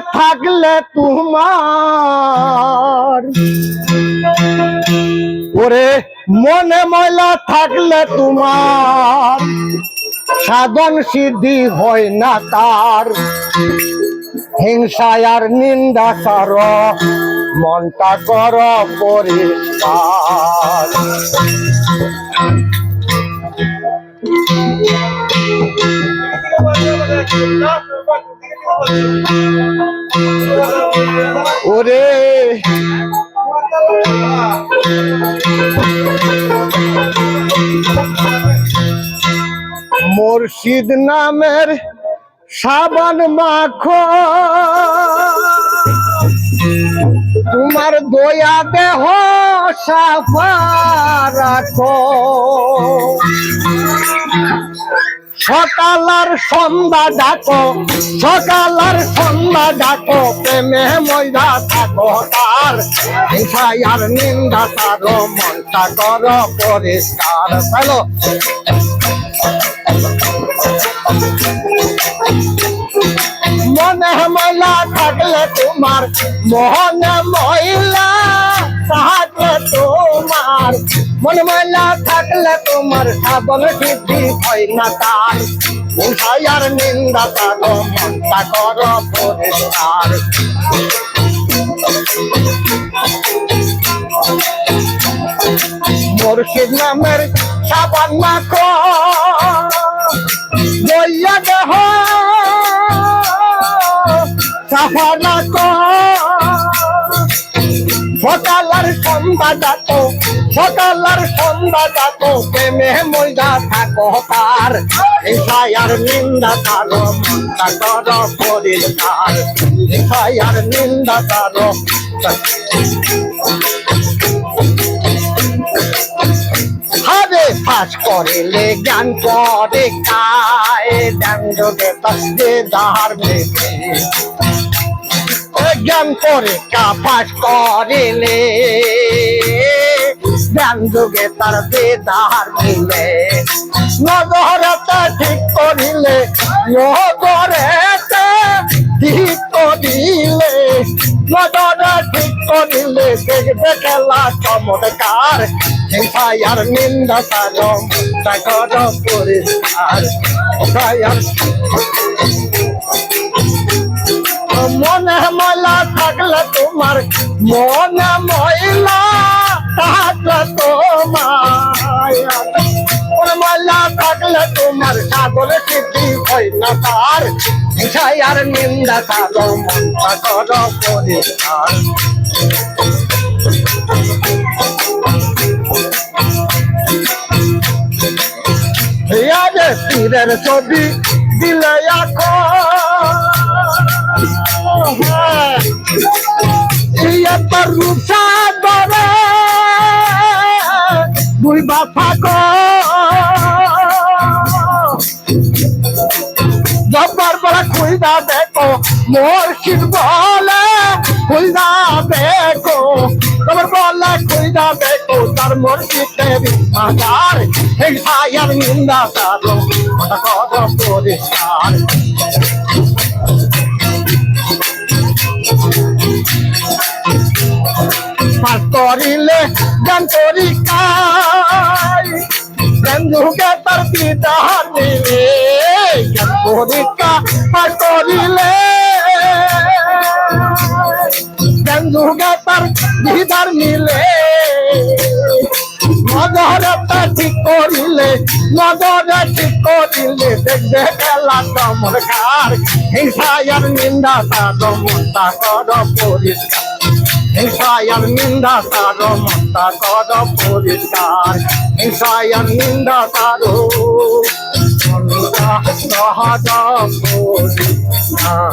থাকলে তোমার। ওরে, মনে ময়লা থাকলে তোমার। সাধন সিদ্ধি হয় না তার। হিংসায় আর নিন্দা সার মনটা কর পরিষ্কার। ওরে। মুর্শিদ নামের সাবান মাখো। তোমার দয়া দেহ সাফা রাখো। সকাল আর সন্ধ্যা ডাকো সকাল আর সন্ধ্যা ডাকো, প্রেমে ময়দা থাকো তার। হিংসায় আর নিন্দা তারো মনটা কর পরিষ্কার চলো মনে ময়লা থাকলে তোমার মনে ময়লা থাকলে তোমার। মনে ময়লা থাকলে তোমার সাবন সিদ্ধি হয় না তার। আর নিন্দা তার মনটা কর পরিষ্কার। মুর্শিদ নামের সাবান মাখো বইয়া দেহ। সাফানা সকাল আর সন্ধ্যা যাত সকাল আর সন্ধ্যা যাত প্রেমে ময়দা থাকো তার। হিংসায় আর নিন্দা তার মনটা কর পরিষ্কার হিংসায় আর নিন্দা তার হবে ফাঁস করিলে জ্ঞান করে কায়। যোগে তস্তে দাহার মেঘে জ্ঞান করে কা করিলে জ্ঞান যোগে তার বেদার মিলে। নজরতা ঠিক করিলে, নজরেতে ঠিক করিলে, নজরে ঠিক করিলে দেখবে খেলা চমৎকার। হিংসায় আর নিন্দা তার মুক্তা পরিষ্কার। মনে ময়লা থাকলে তোমার, মনে ময়লা থাকলে তোমার সাগর সিদ্ধি হয় না তার। হিংসায় আর নিন্দা তার মনটা কর পরিষ্কার তীরের ছবি দিলে এখন। রূপসা দুই বাফা জব্বার বলা খুলদা দেখো মোর শিব বলে খুলদা দেখো তোমার বলে খুলদা দেখো তার মোর শিবের মাজার এই ভাইয়ার নিন্দা তার কথা কথা পরিষ্কার পাস করিলে জ্ঞান পরীক্ষায় জ্ঞান যুগে তার পিতার মিলে জ্ঞান পাস করিলে। জ্ঞান যুগে তার পিতার মিলে নজরটা ঠিক করিলে, নজরে ঠিক করিলে দেখবে খেলা চমৎকার হিংসায়ার নিন্দা তার মনটা কর পরিষ্কার। হিংসায়ার নিন্দা তার মনটা কর পরিষ্কার। হিংসায়ার নিন্দা তার পরিষ্কার